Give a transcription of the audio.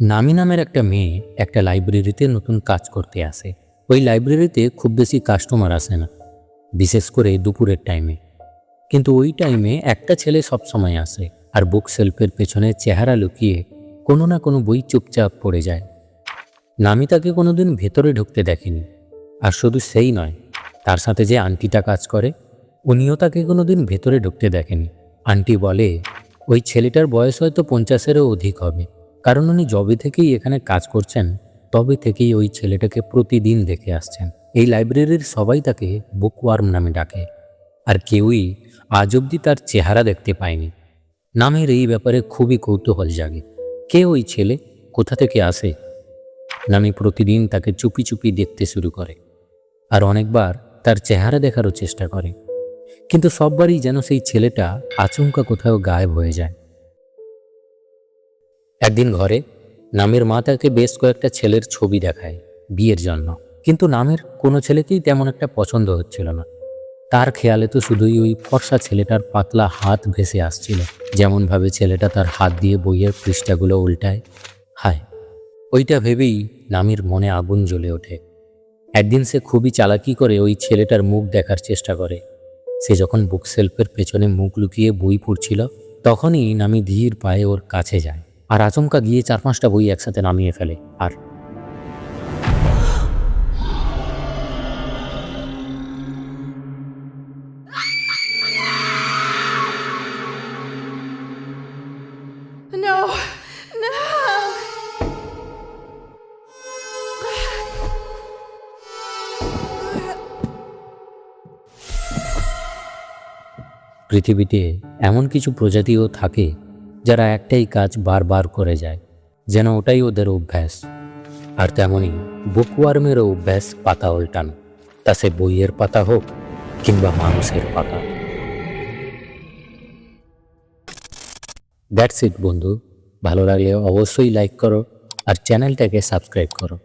নামি নামের একটা মেয়ে একটা লাইব্রেরিতে নতুন কাজ করতে আসে। ওই লাইব্রেরিতে খুব বেশি কাস্টমার আসে না, বিশেষ করে দুপুরের টাইমে কিন্তু ওই টাইমে একটা ছেলে সবসময় আসে আর বুক সেলফের পেছনে চেহারা লুকিয়ে কোনো না কোনো বই চুপচাপ পড়ে যায়। নামি তাকে কোনোদিন ভেতরে ঢুকতে দেখেনি। আর শুধু সেই নয়, তার সাথে যে আন্টিটা কাজ করে, উনিও তাকে কোনোদিন ভেতরে ঢুকতে দেখেনি। আন্টি বলে, ওই ছেলেটার বয়স হয়তো পঞ্চাশেরও অধিক হবে। কারণ উনি যবে থেকেই এখানে কাজ করছেন, তবে থেকেই ওই ছেলেটাকে প্রতিদিন দেখে আসছেন। এই লাইব্রেরির সবাই তাকে বুকওয়ার্ম নামে ডাকে, আর কেউই আজ অবধি তার চেহারা দেখতে পায়নি। নামের এই ব্যাপারে খুবই কৌতূহল জাগে। কে ওই ছেলে? কোথা থেকে আসে? নামি প্রতিদিন তাকে চুপি চুপি দেখতে শুরু করে, আর অনেকবার তার চেহারা দেখারও চেষ্টা করে। কিন্তু সববারই যেন সেই ছেলেটা আচমকা কোথাও গায়েব হয়ে যায়। একদিন ঘরে নামের মা তাকে বেশ কয়েকটা ছেলের ছবি দেখায় বিয়ের জন্য। কিন্তু নামের কোনো ছেলেকেই তেমন একটা পছন্দ হচ্ছিল না। তার খেয়ালে তো শুধুই ওই ফর্সা ছেলেটার পাতলা হাত ভেসে আসছিল। যেমনভাবে ছেলেটা তার হাত দিয়ে বইয়ের পৃষ্ঠাগুলো উল্টায়। হায়, ওইটা ভেবেই নামির মনে আগুন জ্বলে ওঠে। একদিন সে খুবই চালাকি করে ওই ছেলেটার মুখ দেখার চেষ্টা করে। সে যখন বুক সেলফের পেছনে মুখ লুকিয়ে বই পড়ছিল, তখনই নামি ধীর পায়ে ওর কাছে যায়। আর আচমকা গিয়ে চার পাঁচটা বই একসাথে নামিয়ে ফেলে আর. পৃথিবীতে এমন কিছু প্রজাতিও থাকে যারা একটাই কাজ বারবার করে যায়, যেন ওটাই ওদের অভ্যাস। আর তেমনই বুকওয়ার্মেরও অভ্যাস পাতা উল্টানো। তা সে বইয়ের পাতা হোক কিংবা মানুষের পাতা। দ্যাটস ইট বন্ধু। ভালো লাগলে অবশ্যই লাইক করো আর চ্যানেলটাকে সাবস্ক্রাইব করো।